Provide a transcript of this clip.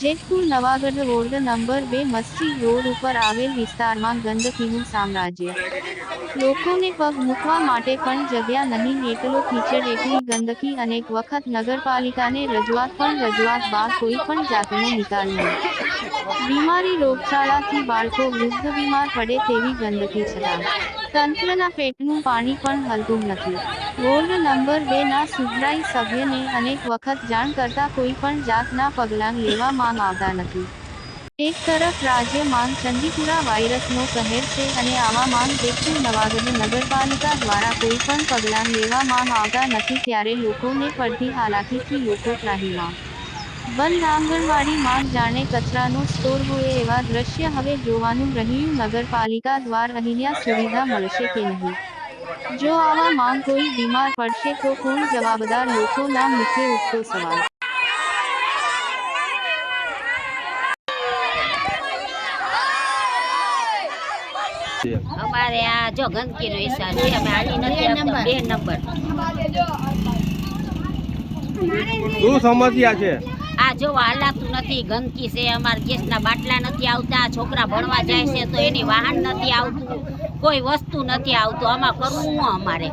Jetpur Navagadh road number બે મસ્જિદ road ઉપર આવેલ વિસ્તારમાં ગંદકીનું સામ્રાજ્ય. લોકોને પગ મૂકવા માટે પણ જગ્યા નહીં, એટલો કીચડ એટલી ગંદકી અનેક વખત નગરપાલિકાને રજૂઆત પણ, રજૂઆત બાદ કોઈ પણ જાતનો નિકાલ નહીં. બીમારી રોગચાળાથી બાળકો વૃદ્ધ બીમાર પડે તેવી ગંદકી છતાં તંત્રના પેટનું પાણી પણ હલતું નથી. વોર્ડ નંબર બે ના સુધરાઈ સભ્યને અનેક વખત જાણ કરતા કોઈ પણ જાતના પગલાં લેવામાં આવતા નથી. એક તરફ રાજ્યમાં ચંદીપુરા વાયરસનો કહેર છે અને આવામાં જેતપુર નવાગઢ નગરપાલિકા દ્વારા કોઈ પણ પગલાં લેવામાં આવતા નથી ત્યારે લોકોને પડતી હાલાકીથી લોકો ત્રાહીમાં. બંધ આંગણવાડીમાં જાણે કચરાનું સ્ટોર હોય એવા દ્રશ્ય હવે જોવાનું રહ્યું. નગરપાલિકા દ્વારા અહીંયા સુવિધા મળશે કે નહીં? જો આવા માંગ કોઈ બીમાર પડશે તો કોણ જવાબદાર? લોકોના મુખ્ય ઉઠતો સવાલ. અમારે આ જો ગંદકીનો હિસાબ છે. અમે આની નથી આપતા. બે નંબર. શું સમસ્યા છે? આ જો હાલાતું નથી, ગંદકી છે, અમારા ગેસના બાટલા નથી આવતા, છોકરા ભણવા જાય છે તો એની વાહન નથી આવતું, કોઈ વસ્તુ નથી આવતું, આમાં કરવું અમારે?